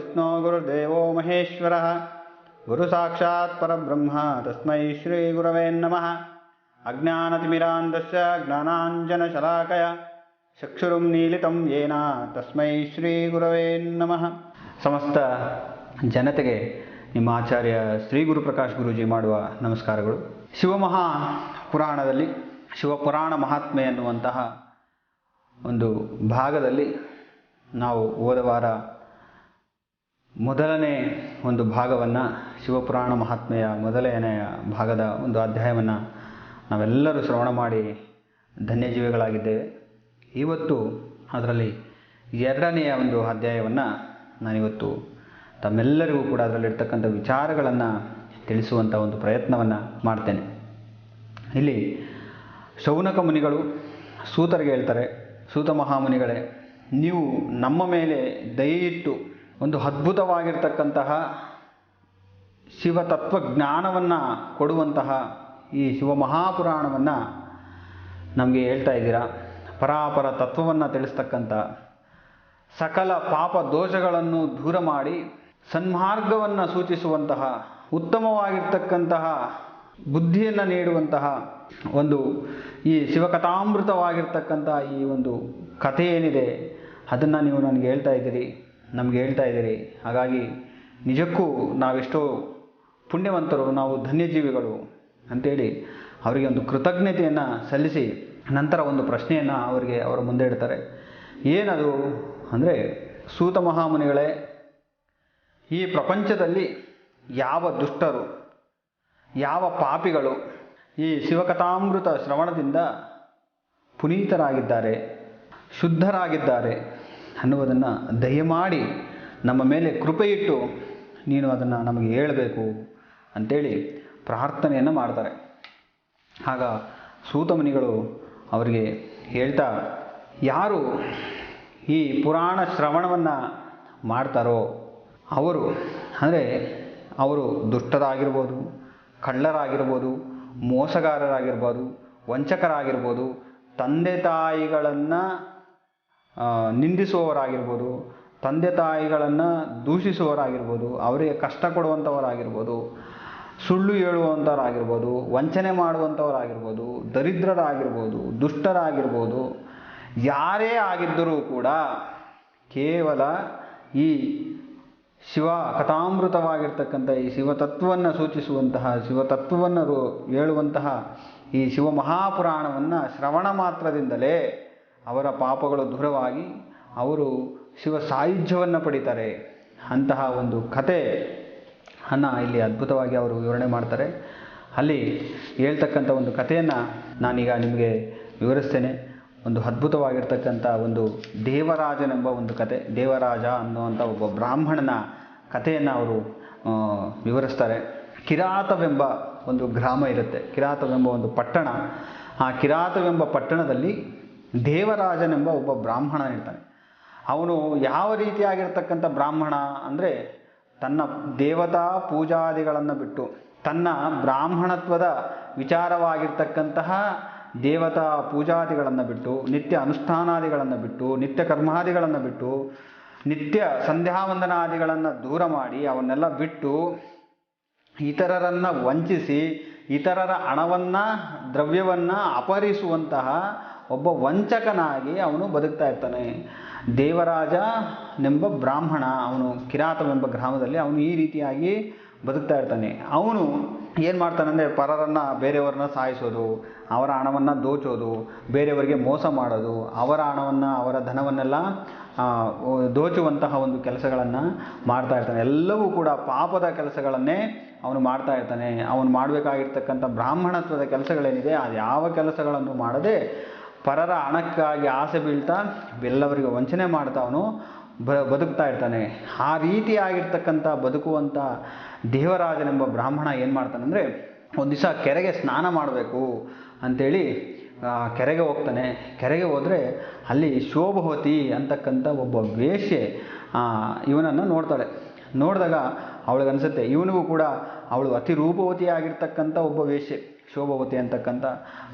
गुरुर्विष्णु गुरुर्देवो महेश्वरः गुरुसाक्षात् परब्रह्म तस्मै श्रीगुरवे नमः अज्ञानतिमिरान्धस्य ज्ञानाञ्जनशलाकया चक्षुरुं मीलितं येन ತಸ್ಮೈ ಶ್ರೀ ಗುರವೇ ನಮಃ ಸಮಸ್ತ ಜನತೆಗೆ ನಿಮ್ಮ ಆಚಾರ್ಯ ಶ್ರೀ ಗುರುಪ್ರಕಾಶ್ ಗುರೂಜಿ ಮಾಡುವ ನಮಸ್ಕಾರಗಳು ಶಿವಮಹಾ ಪುರಾಣದಲ್ಲಿ ಶಿವಪುರಾಣ ಮಹಾತ್ಮೆ ಎನ್ನುವಂತಹ ಒಂದು ಭಾಗದಲ್ಲಿ ನಾವು ಹೋದ ವಾರ ಮೊದಲನೇ ಒಂದು ಭಾಗವನ್ನು ಶಿವಪುರಾಣ ಮಹಾತ್ಮೆಯ ಮೊದಲನೆಯ ಭಾಗದ ಒಂದು ಅಧ್ಯಾಯವನ್ನು ನಾವೆಲ್ಲರೂ ಶ್ರವಣ ಮಾಡಿ ಧನ್ಯಜೀವಿಗಳಾಗಿದ್ದೇವೆ. ಇವತ್ತು ಅದರಲ್ಲಿ ಎರಡನೆಯ ಒಂದು ಅಧ್ಯಾಯವನ್ನು ನಾನಿವತ್ತು ತಮ್ಮೆಲ್ಲರಿಗೂ ಕೂಡ ಅದರಲ್ಲಿರ್ತಕ್ಕಂಥ ವಿಚಾರಗಳನ್ನು ತಿಳಿಸುವಂಥ ಒಂದು ಪ್ರಯತ್ನವನ್ನು ಮಾಡ್ತೇನೆ. ಇಲ್ಲಿ ಶೌನಕ ಮುನಿಗಳು ಸೂತರಿಗೆ ಹೇಳ್ತಾರೆ, ಸೂತ ಮಹಾಮುನಿಗಳೇ, ನೀವು ನಮ್ಮ ಮೇಲೆ ದಯೆಯಿಟ್ಟು ಒಂದು ಅದ್ಭುತವಾಗಿರ್ತಕ್ಕಂತಹ ಶಿವತತ್ವ ಜ್ಞಾನವನ್ನು ಕೊಡುವಂತಹ ಈ ಶಿವಮಹಾಪುರಾಣವನ್ನು ನಮಗೆ ಹೇಳ್ತಾ ಇದ್ದೀರಾ? ಪರಾಪರ ತತ್ವವನ್ನು ತಿಳಿಸ್ತಕ್ಕಂಥ ಸಕಲ ಪಾಪ ದೋಷಗಳನ್ನು ದೂರ ಮಾಡಿ ಸನ್ಮಾರ್ಗವನ್ನು ಸೂಚಿಸುವಂತಹ ಉತ್ತಮವಾಗಿರ್ತಕ್ಕಂತಹ ಬುದ್ಧಿಯನ್ನು ನೀಡುವಂತಹ ಒಂದು ಈ ಶಿವಕಥಾಮೃತವಾಗಿರ್ತಕ್ಕಂಥ ಈ ಒಂದು ಕಥೆ ಏನಿದೆ, ಅದನ್ನು ನೀವು ನನಗೆ ಹೇಳ್ತಾ ಇದ್ದೀರಿ. ನಮಗೆ ಹೇಳ್ತಾ ಇದ್ದೀರಿ. ಹಾಗಾಗಿ ನಿಜಕ್ಕೂ ನಾವೆಷ್ಟೋ ಪುಣ್ಯವಂತರು, ನಾವು ಧನ್ಯಜೀವಿಗಳು ಅಂತೇಳಿ ಅವರಿಗೆ ಒಂದು ಕೃತಜ್ಞತೆಯನ್ನು ಸಲ್ಲಿಸಿ ನಂತರ ಒಂದು ಪ್ರಶ್ನೆಯನ್ನು ಅವರಿಗೆ ಅವರ ಮುಂದೆ ಇಡ್ತಾರೆ. ಏನದು ಅಂದರೆ, ಸೂತ ಮಹಾಮುನಿಗಳೇ, ಈ ಪ್ರಪಂಚದಲ್ಲಿ ಯಾವ ದುಷ್ಟರು, ಯಾವ ಪಾಪಿಗಳು ಈ ಶಿವಕಥಾಮೃತ ಶ್ರವಣದಿಂದ ಪುನೀತರಾಗಿದ್ದಾರೆ, ಶುದ್ಧರಾಗಿದ್ದಾರೆ ಅನ್ನುವುದನ್ನು ದಯಮಾಡಿ ನಮ್ಮ ಮೇಲೆ ಕೃಪೆಯಿಟ್ಟು ನೀನು ಅದನ್ನು ನಮಗೆ ಹೇಳಬೇಕು ಅಂಥೇಳಿ ಪ್ರಾರ್ಥನೆಯನ್ನು ಮಾಡ್ತಾರೆ. ಆಗ ಸೂತಮುನಿಗಳು ಅವರಿಗೆ ಹೇಳ್ತಾ, ಯಾರು ಈ ಪುರಾಣ ಶ್ರವಣವನ್ನು ಮಾಡ್ತಾರೋ ಅವರು, ಅಂದರೆ ಅವರು ದುಷ್ಟರಾಗಿರ್ಬೋದು, ಕಳ್ಳರಾಗಿರ್ಬೋದು, ಮೋಸಗಾರರಾಗಿರ್ಬೋದು, ವಂಚಕರಾಗಿರ್ಬೋದು, ತಂದೆ ತಾಯಿಗಳನ್ನು ನಿಂದಿಸುವವರಾಗಿರ್ಬೋದು, ತಂದೆ ತಾಯಿಗಳನ್ನು ದೂಷಿಸುವವರಾಗಿರ್ಬೋದು, ಅವರಿಗೆ ಕಷ್ಟ ಕೊಡುವಂಥವರಾಗಿರ್ಬೋದು ಸುಳ್ಳು ಹೇಳುವಂಥವರಾಗಿರ್ಬೋದು ವಂಚನೆ ಮಾಡುವಂಥವರಾಗಿರ್ಬೋದು ದರಿದ್ರರಾಗಿರ್ಬೋದು, ದುಷ್ಟರಾಗಿರ್ಬೋದು, ಯಾರೇ ಆಗಿದ್ದರೂ ಕೂಡ ಕೇವಲ ಈ ಶಿವ ಕಥಾಮೃತವಾಗಿರ್ತಕ್ಕಂಥ ಈ ಶಿವತತ್ವವನ್ನು ಸೂಚಿಸುವಂತಹ ಶಿವತತ್ವವನ್ನು ರು, ಹೇಳುವಂತಹ ಈ ಶಿವ ಮಹಾಪುರಾಣವನ್ನು ಶ್ರವಣ ಮಾತ್ರದಿಂದಲೇ ಅವರ ಪಾಪಗಳು ದೂರವಾಗಿ ಅವರು ಶಿವ ಸಾಯುಜ್ಯವನ್ನು ಪಡೀತಾರೆ. ಅಂತಹ ಒಂದು ಕತೆ ಅನ್ನು ಇಲ್ಲಿ ಅದ್ಭುತವಾಗಿ ಅವರು ವಿವರಣೆ ಮಾಡ್ತಾರೆ. ಅಲ್ಲಿ ಹೇಳ್ತಕ್ಕಂಥ ಒಂದು ಕಥೆಯನ್ನು ನಾನೀಗ ನಿಮಗೆ ವಿವರಿಸ್ತೇನೆ. ಒಂದು ಅದ್ಭುತವಾಗಿರ್ತಕ್ಕಂಥ ಒಂದು ದೇವರಾಜನೆಂಬ ಒಂದು ಕತೆ ದೇವರಾಜ ಅನ್ನುವಂಥ ಒಬ್ಬ ಬ್ರಾಹ್ಮಣನ ಕಥೆಯನ್ನು ಅವರು ವಿವರಿಸ್ತಾರೆ. ಕಿರಾತವೆಂಬ ಒಂದು ಗ್ರಾಮ ಇರುತ್ತೆ. ಕಿರಾತವೆಂಬ ಒಂದು ಪಟ್ಟಣ. ಆ ಕಿರಾತವೆಂಬ ಪಟ್ಟಣದಲ್ಲಿ ದೇವರಾಜನೆಂಬ ಒಬ್ಬ ಬ್ರಾಹ್ಮಣ ಇರ್ತಾನೆ. ಅವನು ಯಾವ ರೀತಿಯಾಗಿರ್ತಕ್ಕಂಥ ಬ್ರಾಹ್ಮಣ ಅಂದರೆ ತನ್ನ ದೇವತಾ ಪೂಜಾದಿಗಳನ್ನು ಬಿಟ್ಟು ತನ್ನ ಬ್ರಾಹ್ಮಣತ್ವದ ವಿಚಾರವಾಗಿರ್ತಕ್ಕಂತಹ ದೇವತಾ ಪೂಜಾದಿಗಳನ್ನು ಬಿಟ್ಟು, ನಿತ್ಯ ಅನುಷ್ಠಾನಾದಿಗಳನ್ನು ಬಿಟ್ಟು, ನಿತ್ಯ ಕರ್ಮಾದಿಗಳನ್ನು ಬಿಟ್ಟು, ನಿತ್ಯ ಸಂಧ್ಯಾವಂದನಾದಿಗಳನ್ನು ದೂರ ಮಾಡಿ ಅವನ್ನೆಲ್ಲ ಬಿಟ್ಟು ಇತರರನ್ನು ವಂಚಿಸಿ, ಇತರರ ಹಣವನ್ನು, ದ್ರವ್ಯವನ್ನು ಅಪಹರಿಸುವಂತಹ ಒಬ್ಬ ವಂಚಕನಾಗಿ ಅವನು ಬದುಕ್ತಾ ಇರ್ತಾನೆ. ದೇವರಾಜನೆಂಬ ಬ್ರಾಹ್ಮಣ, ಅವನು ಕಿರಾತವೆಂಬ ಗ್ರಾಮದಲ್ಲಿ ಅವನು ಈ ರೀತಿಯಾಗಿ ಬದುಕ್ತಾ ಇರ್ತಾನೆ. ಅವನು ಏನು ಮಾಡ್ತಾನಂದರೆ ಪರರನ್ನು ಬೇರೆಯವ್ರನ್ನ ಸಾಯಿಸೋದು, ಅವರ ಹಣವನ್ನು ದೋಚೋದು, ಬೇರೆಯವರಿಗೆ ಮೋಸ ಮಾಡೋದು, ಅವರ ಹಣವನ್ನು, ಅವರ ಧನವನ್ನೆಲ್ಲ ದೋಚುವಂತಹ ಒಂದು ಕೆಲಸಗಳನ್ನು ಮಾಡ್ತಾ ಇರ್ತಾನೆ. ಎಲ್ಲವೂ ಕೂಡ ಪಾಪದ ಕೆಲಸಗಳನ್ನೇ ಅವನು ಮಾಡ್ತಾ ಇರ್ತಾನೆ. ಅವನು ಮಾಡಬೇಕಾಗಿರ್ತಕ್ಕಂಥ ಬ್ರಾಹ್ಮಣತ್ವದ ಕೆಲಸಗಳೇನಿದೆ ಅದು ಯಾವ ಕೆಲಸಗಳನ್ನು ಮಾಡದೆ ಪರರ ಹಣಕ್ಕಾಗಿ ಆಸೆ ಬೀಳ್ತಾ ಎಲ್ಲವರಿಗೆ ವಂಚನೆ ಮಾಡ್ತಾ ಅವನು ಬ, ಬದುಕ್ತಾ ಇರ್ತಾನೆ. ಆ ರೀತಿಯಾಗಿರ್ತಕ್ಕಂಥ ಬದುಕುವಂಥ ದೇವರಾಜನೆಂಬ ಬ್ರಾಹ್ಮಣ ಏನು ಮಾಡ್ತಾನಂದರೆ ಒಂದು ದಿವಸ ಕೆರೆಗೆ ಸ್ನಾನ ಮಾಡಬೇಕು ಅಂಥೇಳಿ ಕೆರೆಗೆ ಹೋಗ್ತಾನೆ. ಕೆರೆಗೆ ಹೋದರೆ ಅಲ್ಲಿ ಶೋಭವತಿ ಅಂತಕ್ಕಂಥ ಒಬ್ಬ ವೇಶ್ಯೆ ಇವನನ್ನು ನೋಡ್ತಾಳೆ. ನೋಡಿದಾಗ ಅವಳಿಗನ್ಸುತ್ತೆ, ಇವನಿಗೂ ಕೂಡ ಅವಳು ಅತಿ ರೂಪವತಿಯಾಗಿರ್ತಕ್ಕಂಥ ಒಬ್ಬ ವೇಶ್ಯೆ. ಶೋಭವತಿ ಅಂತಕ್ಕಂಥ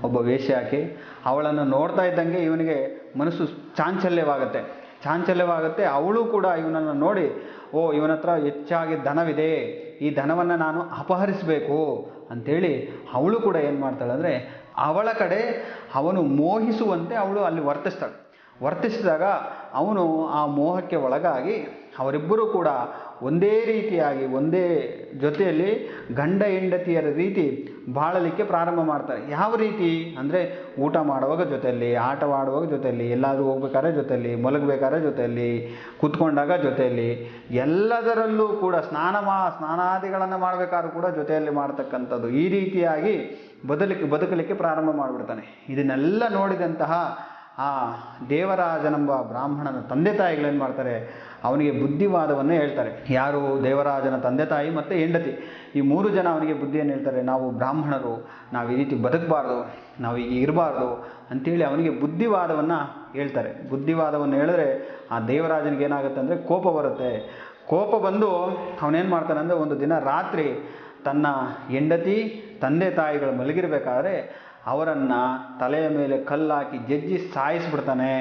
ಒಬ್ಬ ವೇಶ್ಯೆ ಹಾಕಿ ಅವಳನ್ನು ನೋಡ್ತಾ ಇದ್ದಂಗೆ ಇವನಿಗೆ ಮನಸ್ಸು ಚಾಂಚಲ್ಯವಾಗುತ್ತೆ. ಚಾಂಚಲ್ಯವಾಗುತ್ತೆ. ಅವಳು ಕೂಡ ಇವನನ್ನು ನೋಡಿ, ಓ, ಇವನ ಹತ್ರ ಹೆಚ್ಚಾಗಿ ಧನವಿದೆ. ಈ ಧನವನ್ನು ನಾನು ಅಪಹರಿಸಬೇಕು. ಅಂಥೇಳಿ ಅವಳು ಕೂಡ ಏನು ಮಾಡ್ತಾಳೆ ಅಂದರೆ, ಅವಳ ಕಡೆ ಅವನು ಮೋಹಿಸುವಂತೆ ಅವಳು ಅಲ್ಲಿ ವರ್ತಿಸ್ತಾಳೆ. ವರ್ತಿಸಿದಾಗ ಅವನು ಆ ಮೋಹಕ್ಕೆ ಒಳಗಾಗಿ ಅವರಿಬ್ಬರೂ ಕೂಡ ಒಂದೇ ರೀತಿಯಾಗಿ, ಒಂದೇ ಜೊತೆಯಲ್ಲಿ ಗಂಡ ಹೆಂಡತಿಯರ ರೀತಿ ಬಾಳಲಿಕ್ಕೆ ಪ್ರಾರಂಭ ಮಾಡ್ತಾರೆ. ಯಾವ ರೀತಿ? ಅಂದರೆ ಊಟ ಮಾಡುವಾಗ ಜೊತೆಯಲ್ಲಿ, ಆಟವಾಡುವಾಗ ಜೊತೆಯಲ್ಲಿ, ಎಲ್ಲಾದರೂ ಹೋಗ್ಬೇಕಾದ್ರೆ ಜೊತೆಯಲ್ಲಿ, ಮಲಗಬೇಕಾದ್ರೆ ಜೊತೆಯಲ್ಲಿ, ಕೂತ್ಕೊಂಡಾಗ ಜೊತೆಯಲ್ಲಿ, ಎಲ್ಲದರಲ್ಲೂ ಕೂಡ ಸ್ನಾನ ಮಾ, ಸ್ನಾನಾದಿಗಳನ್ನು ಮಾಡಬೇಕಾದ್ರೂ ಕೂಡ ಜೊತೆಯಲ್ಲಿ ಮಾಡ್ತಕ್ಕಂಥದ್ದು ಈ ರೀತಿಯಾಗಿ ಬದಲಿಕ್ಕೆ ಬದುಕಲಿಕ್ಕೆ ಪ್ರಾರಂಭ ಮಾಡಿಬಿಡ್ತಾನೆ. ಇದನ್ನೆಲ್ಲ ನೋಡಿದಂತಹ ಆ ದೇವರಾಜನೆಂಬ ಬ್ರಾಹ್ಮಣನ ತಂದೆ ತಾಯಿಗಳೇನು ಮಾಡ್ತಾರೆ? ಅವನಿಗೆ ಬುದ್ಧಿವಾದವನ್ನು ಹೇಳ್ತಾರೆ. ಯಾರು ದೇವರಾಜನ ತಂದೆ ತಾಯಿ ಮತ್ತು ಹೆಂಡತಿ, ಈ ಮೂರು ಜನ ಅವನಿಗೆ ಬುದ್ಧಿಯನ್ನು ಹೇಳ್ತಾರೆ. ನಾವು ಬ್ರಾಹ್ಮಣರು, ನಾವು ಈ ರೀತಿ ಬದುಕಬಾರ್ದು, ನಾವು ಈಗ ಇರಬಾರ್ದು ಅಂಥೇಳಿ ಅವನಿಗೆ ಬುದ್ಧಿವಾದವನ್ನು ಹೇಳ್ತಾರೆ. ಬುದ್ಧಿವಾದವನ್ನು ಹೇಳಿದ್ರೆ ಆ ದೇವರಾಜನಿಗೆ ಏನಾಗುತ್ತೆ ಅಂದರೆ ಕೋಪ ಬರುತ್ತೆ. ಕೋಪ ಬಂದು ಅವನೇನು ಮಾಡ್ತಾನೆ ಅಂದರೆ ಒಂದು ದಿನ ರಾತ್ರಿ ತನ್ನ ಹೆಂಡತಿ, ತಂದೆ ತಾಯಿಗಳು ಮಲಗಿರಬೇಕಾದ್ರೆ ಅವರನ್ನು ತಲೆಯ ಮೇಲೆ ಕಲ್ಲಾಕಿ ಜಜ್ಜಿ ಸಾಯಿಸ್ಬಿಡ್ತಾನೆ.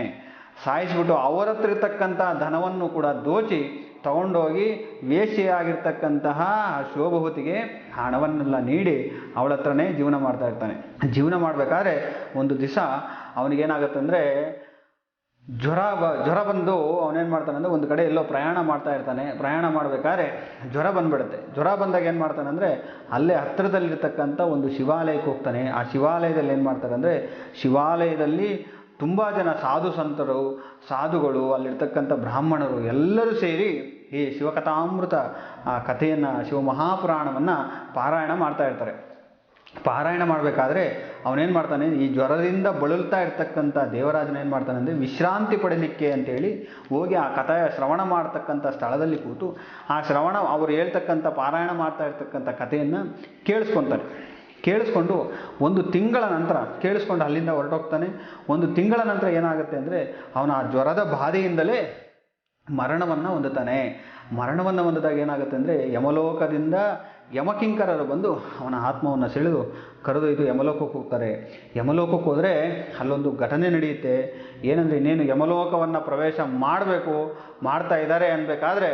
ಸಾಯಿಸ್ಬಿಟ್ಟು ಅವರ ಹತ್ರ ಇರ್ತಕ್ಕಂಥ ಧನವನ್ನು ಕೂಡ ದೋಚಿ ತಗೊಂಡೋಗಿ ವೇಷಿಯಾಗಿರ್ತಕ್ಕಂತಹ ಶೋಭಹುತಿಗೆ ಹಣವನ್ನೆಲ್ಲ ನೀಡಿ ಅವಳ ಹತ್ರನೇ ಜೀವನ ಮಾಡ್ತಾ ಇರ್ತಾನೆ. ಜೀವನ ಮಾಡಬೇಕಾದ್ರೆ ಒಂದು ದಿವಸ ಅವನಿಗೇನಾಗುತ್ತೆ ಅಂದರೆ ಜ್ವರ ಬ, ಜ್ವರ ಬಂದು ಅವನೇನು ಮಾಡ್ತಾನೆ ಅಂದರೆ ಒಂದು ಕಡೆ ಎಲ್ಲೋ ಪ್ರಯಾಣ ಮಾಡ್ತಾ ಇರ್ತಾನೆ. ಪ್ರಯಾಣ ಮಾಡಬೇಕಾದ್ರೆ ಜ್ವರ ಬಂದ್ಬಿಡುತ್ತೆ. ಜ್ವರ ಬಂದಾಗ ಏನು ಮಾಡ್ತಾನೆ ಅಂದರೆ ಅಲ್ಲೇ ಹತ್ತಿರದಲ್ಲಿರ್ತಕ್ಕಂಥ ಒಂದು ಶಿವಾಲಯಕ್ಕೆ ಹೋಗ್ತಾನೆ. ಆ ಶಿವಾಲಯದಲ್ಲಿ ಏನು ಮಾಡ್ತಾರೆ ಅಂದರೆ ಶಿವಾಲಯದಲ್ಲಿ ತುಂಬ ಜನ ಸಾಧು ಸಂತರು, ಸಾಧುಗಳು, ಅಲ್ಲಿರ್ತಕ್ಕಂಥ ಬ್ರಾಹ್ಮಣರು ಎಲ್ಲರೂ ಸೇರಿ ಈ ಶಿವಕಥಾಮೃತ, ಆ ಕಥೆಯನ್ನು, ಶಿವಮಹಾಪುರಾಣವನ್ನು ಪಾರಾಯಣ ಮಾಡ್ತಾ ಇರ್ತಾರೆ. ಪಾರಾಯಣ ಮಾಡಬೇಕಾದ್ರೆ ಅವನೇನು ಮಾಡ್ತಾನೆ, ಈ ಜ್ವರದಿಂದ ಬಳಲ್ತಾ ಇರ್ತಕ್ಕಂಥ ದೇವರಾಜನ ಏನು ಮಾಡ್ತಾನೆ ಅಂದರೆ ವಿಶ್ರಾಂತಿ ಪಡೀಲಿಕ್ಕೆ ಅಂತೇಳಿ ಹೋಗಿ ಆ ಕಥೆಯ ಶ್ರವಣ ಮಾಡ್ತಕ್ಕಂಥ ಸ್ಥಳದಲ್ಲಿ ಕೂತು ಆ ಶ್ರವಣ, ಅವರು ಹೇಳ್ತಕ್ಕಂಥ ಪಾರಾಯಣ ಮಾಡ್ತಾ ಇರ್ತಕ್ಕಂಥ ಕಥೆಯನ್ನು ಕೇಳಿಸ್ಕೊತಾನೆ ಕೇಳಿಸ್ಕೊಂಡು ಒಂದು ತಿಂಗಳ ನಂತರ, ಕೇಳಿಸ್ಕೊಂಡು ಅಲ್ಲಿಂದ ಹೊರಟೋಗ್ತಾನೆ. ಒಂದು ತಿಂಗಳ ನಂತರ ಏನಾಗುತ್ತೆ ಅಂದರೆ, ಅವನ ಆ ಜ್ವರದ ಬಾಧೆಯಿಂದಲೇ ಮರಣವನ್ನು ಹೊಂದುತ್ತಾನೆ. ಮರಣವನ್ನು ಹೊಂದಿದಾಗ ಏನಾಗುತ್ತೆ ಅಂದರೆ, ಯಮಲೋಕದಿಂದ ಯಮಕಿಂಕರರು ಬಂದು ಅವನ ಆತ್ಮವನ್ನು ಸೆಳೆದು ಕರೆದೊಯ್ದು ಯಮಲೋಕಕ್ಕೆ ಹೋಗ್ತಾರೆ. ಯಮಲೋಕಕ್ಕೆ ಹೋದರೆ ಅಲ್ಲೊಂದು ಘಟನೆ ನಡೆಯುತ್ತೆ. ಏನಂದರೆ, ಇನ್ನೇನು ಯಮಲೋಕವನ್ನು ಪ್ರವೇಶ ಮಾಡಬೇಕು, ಮಾಡ್ತಾ ಇದ್ದಾರೆ ಅನ್ಬೇಕಾದ್ರೆ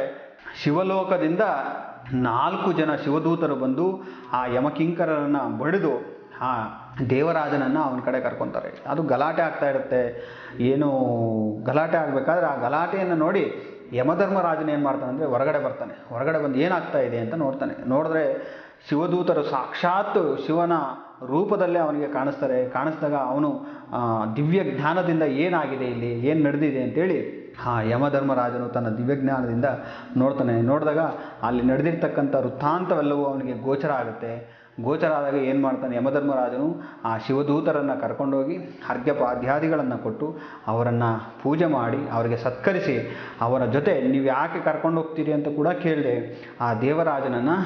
ಶಿವಲೋಕದಿಂದ ನಾಲ್ಕು ಜನ ಶಿವದೂತರು ಬಂದು ಆ ಯಮಕಿಂಕರರನ್ನು ಬಡಿದು ಆ ದೇವರಾಜನನ್ನು ಅವನ ಕಡೆ ಕರ್ಕೊತಾರೆ. ಅದು ಗಲಾಟೆ ಆಗ್ತಾ ಇರುತ್ತೆ. ಏನು ಗಲಾಟೆ ಆಗಬೇಕಾದ್ರೆ ಆ ಗಲಾಟೆಯನ್ನು ನೋಡಿ ಯಮಧರ್ಮರಾಜನ ಏನು ಮಾಡ್ತಾನೆ ಅಂದರೆ ಹೊರಗಡೆ ಬರ್ತಾನೆ. ಹೊರಗಡೆ ಬಂದು ಏನಾಗ್ತಾ ಇದೆ ಅಂತ ನೋಡ್ತಾನೆ. ನೋಡಿದ್ರೆ ಶಿವದೂತರು ಸಾಕ್ಷಾತ್ ಶಿವನ ರೂಪದಲ್ಲೇ ಅವನಿಗೆ ಕಾಣಿಸ್ತಾರೆ. ಕಾಣಿಸಿದಾಗ ಅವನು ದಿವ್ಯ ಜ್ಞಾನದಿಂದ ಏನಾಗಿದೆ ಇಲ್ಲಿ? ಏನು ನಡೆದಿದೆ ಅಂತೇಳಿ ಆ ಯಮಧರ್ಮರಾಜನು ತನ್ನ ದಿವ್ಯಜ್ಞಾನದಿಂದ ನೋಡ್ತಾನೆ. ನೋಡಿದಾಗ ಅಲ್ಲಿ ನಡೆದಿರ್ತಕ್ಕಂಥ ವೃತ್ತಾಂತವೆಲ್ಲವೂ ಅವನಿಗೆ ಗೋಚರ ಆಗುತ್ತೆ. ಗೋಚರ ಆದಾಗ ಏನು ಮಾಡ್ತಾನೆ ಯಮಧರ್ಮರಾಜನು? ಆ ಶಿವದೂತರನ್ನು ಕರ್ಕೊಂಡೋಗಿ ಅರ್ಘ್ಯಪಾದ್ಯಾದಿಗಳನ್ನು ಕೊಟ್ಟು ಅವರನ್ನು ಪೂಜೆ ಮಾಡಿ ಅವರಿಗೆ ಸತ್ಕರಿಸಿ ಅವರ ಜೊತೆ ನೀವು ಯಾಕೆ ಕರ್ಕೊಂಡು ಹೋಗ್ತೀರಿ ಅಂತ ಕೂಡ ಕೇಳಿದೆ. ಆ ದೇವರಾಜನನ್ನು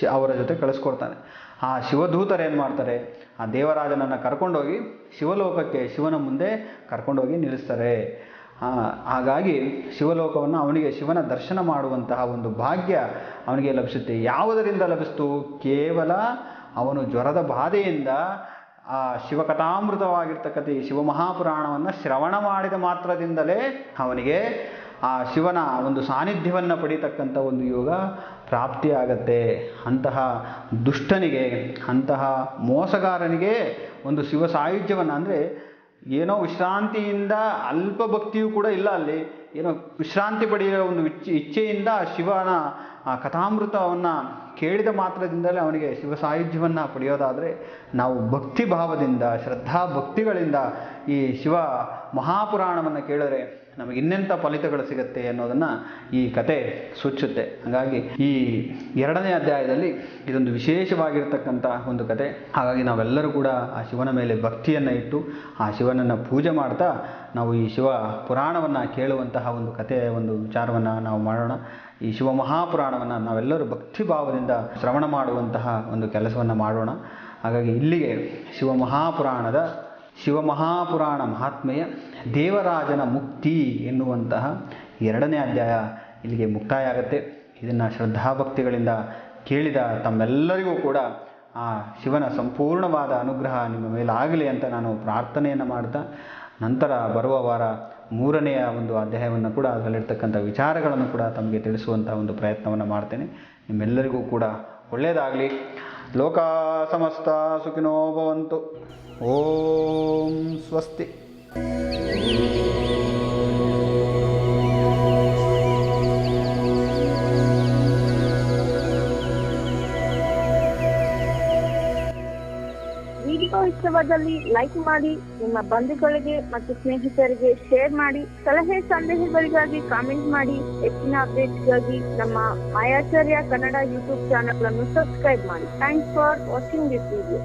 ಶಿ ಅವರ ಜೊತೆ ಕಳಿಸ್ಕೊಡ್ತಾನೆ. ಆ ಶಿವದೂತರು ಏನು ಮಾಡ್ತಾರೆ? ಆ ದೇವರಾಜನನ್ನು ಕರ್ಕೊಂಡೋಗಿ ಶಿವಲೋಕಕ್ಕೆ ಶಿವನ ಮುಂದೆ ಕರ್ಕೊಂಡೋಗಿ ನಿಲ್ಲಿಸ್ತಾರೆ. ಹಾಗಾಗಿ ಶಿವಲೋಕವನ್ನು ಅವನಿಗೆ ಶಿವನ ದರ್ಶನ ಮಾಡುವಂತಹ ಒಂದು ಭಾಗ್ಯ ಅವನಿಗೆ ಲಭಿಸುತ್ತೆ. ಯಾವುದರಿಂದ ಲಭಿಸ್ತು? ಕೇವಲ ಅವನು ಜ್ವರದ ಬಾಧೆಯಿಂದ ಆ ಶಿವಕಥಾಮೃತವಾಗಿರ್ತಕ್ಕಂಥ ಈ ಶಿವಮಹಾಪುರಾಣವನ್ನು ಶ್ರವಣ ಮಾಡಿದ ಮಾತ್ರದಿಂದಲೇ ಅವನಿಗೆ ಆ ಶಿವನ ಒಂದು ಸಾನ್ನಿಧ್ಯವನ್ನು ಪಡೀತಕ್ಕಂಥ ಒಂದು ಯೋಗ ಪ್ರಾಪ್ತಿಯಾಗತ್ತೆ. ಅಂತಹ ದುಷ್ಟನಿಗೆ, ಅಂತಹ ಮೋಸಗಾರನಿಗೆ ಒಂದು ಶಿವ ಸಾಯುಜ್ಯವನ್ನು ಅಂದರೆ ಏನೋ ವಿಶ್ರಾಂತಿಯಿಂದ ಅಲ್ಪ ಭಕ್ತಿಯೂ ಕೂಡ ಇಲ್ಲ ಅಲ್ಲಿ. ಏನೋ ವಿಶ್ರಾಂತಿ ಪಡೆಯುವ ಒಂದು ಇಚ್ಛೆ ಇಚ್ಛೆಯಿಂದ ಶಿವನ ಆ ಕಥಾಮೃತವನ್ನು ಕೇಳಿದ ಮಾತ್ರದಿಂದಲೇ ಅವನಿಗೆ ಶಿವ ಸಾಯುಜ್ಯವನ್ನು ಪಡೆಯೋದಾದರೆ ನಾವು ಭಕ್ತಿ ಭಾವದಿಂದ, ಶ್ರದ್ಧಾ ಭಕ್ತಿಗಳಿಂದ ಈ ಶಿವ ಮಹಾಪುರಾಣವನ್ನು ಕೇಳಿದ್ರೆ ನಮಗೆ ಇನ್ನೆಂಥ ಫಲಿತಗಳು ಸಿಗುತ್ತೆ ಅನ್ನೋದನ್ನು ಈ ಕತೆ ಸೂಚಿಸುತ್ತೆ ಹಾಗಾಗಿ ಈ ಎರಡನೇ ಅಧ್ಯಾಯದಲ್ಲಿ ಇದೊಂದು ವಿಶೇಷವಾಗಿರ್ತಕ್ಕಂಥ ಒಂದು ಕತೆ. ಹಾಗಾಗಿ ನಾವೆಲ್ಲರೂ ಕೂಡ ಆ ಶಿವನ ಮೇಲೆ ಭಕ್ತಿಯನ್ನು ಇಟ್ಟು ಆ ಶಿವನನ್ನು ಪೂಜೆ ಮಾಡ್ತಾ ನಾವು ಈ ಶಿವ ಪುರಾಣವನ್ನು ಕೇಳುವಂತಹ ಒಂದು ಕಥೆಯ ಒಂದು ವಿಚಾರವನ್ನು ನಾವು ಮಾಡೋಣ. ಈ ಶಿವ ಮಹಾಪುರಾಣವನ್ನು ನಾವೆಲ್ಲರೂ ಭಕ್ತಿ ಭಾವದಿಂದ ಶ್ರವಣ ಮಾಡುವಂತಹ ಒಂದು ಕೆಲಸವನ್ನು ಮಾಡೋಣ. ಹಾಗಾಗಿ ಇಲ್ಲಿಗೆ ಶಿವ ಮಹಾಪುರಾಣದ ಶಿವಮಹಾಪುರಾಣ ಮಹಾತ್ಮೆಯ ದೇವರಾಜನ ಮುಕ್ತಿ ಎನ್ನುವಂತಹ ಎರಡನೇ ಅಧ್ಯಾಯ ಇಲ್ಲಿಗೆ ಮುಕ್ತಾಯ ಆಗುತ್ತೆ ಇದನ್ನು ಶ್ರದ್ಧಾಭಕ್ತಿಗಳಿಂದ ಕೇಳಿದ ತಮ್ಮೆಲ್ಲರಿಗೂ ಕೂಡ ಆ ಶಿವನ ಸಂಪೂರ್ಣವಾದ ಅನುಗ್ರಹ ನಿಮ್ಮ ಮೇಲೆ ಆಗಲಿ ಅಂತ ನಾನು ಪ್ರಾರ್ಥನೆಯನ್ನು ಮಾಡ್ತಾ, ನಂತರ ಬರುವ ವಾರ ಮೂರನೆಯ ಒಂದು ಅಧ್ಯಾಯವನ್ನು ಕೂಡ ಅದರಲ್ಲಿರ್ತಕ್ಕಂಥ ವಿಚಾರಗಳನ್ನು ಕೂಡ ತಮಗೆ ತಿಳಿಸುವಂಥ ಒಂದು ಪ್ರಯತ್ನವನ್ನು ಮಾಡ್ತೇನೆ. ನಿಮ್ಮೆಲ್ಲರಿಗೂ ಕೂಡ ಒಳ್ಳೆಯದಾಗಲಿ. ಲೋಕ ಸಮಸ್ತ ಸುಖಿನೋ ಭವಂತು. ಓಂ ಸ್ವಸ್ತಿ. ವಿಡಿಯೋ ಇಷ್ಟವಾದಲ್ಲಿ ಲೈಕ್ ಮಾಡಿ, ನಿಮ್ಮ ಬಂಧುಗಳಿಗೆ ಮತ್ತು ಸ್ನೇಹಿತರಿಗೆ ಶೇರ್ ಮಾಡಿ, ಸಲಹೆ ಸಂದೇಹಗಳಿಗಾಗಿ ಕಾಮೆಂಟ್ ಮಾಡಿ, ಹೆಚ್ಚಿನ ಅಪ್ಡೇಟ್ಸ್ಗಾಗಿ ನಮ್ಮ ಮಾಯಾಚಾರ್ಯ ಕನ್ನಡ ಯೂಟ್ಯೂಬ್ ಚಾನಲ್ ಅನ್ನು ಸಬ್ಸ್ಕ್ರೈಬ್ ಮಾಡಿ. Thanks for watching this video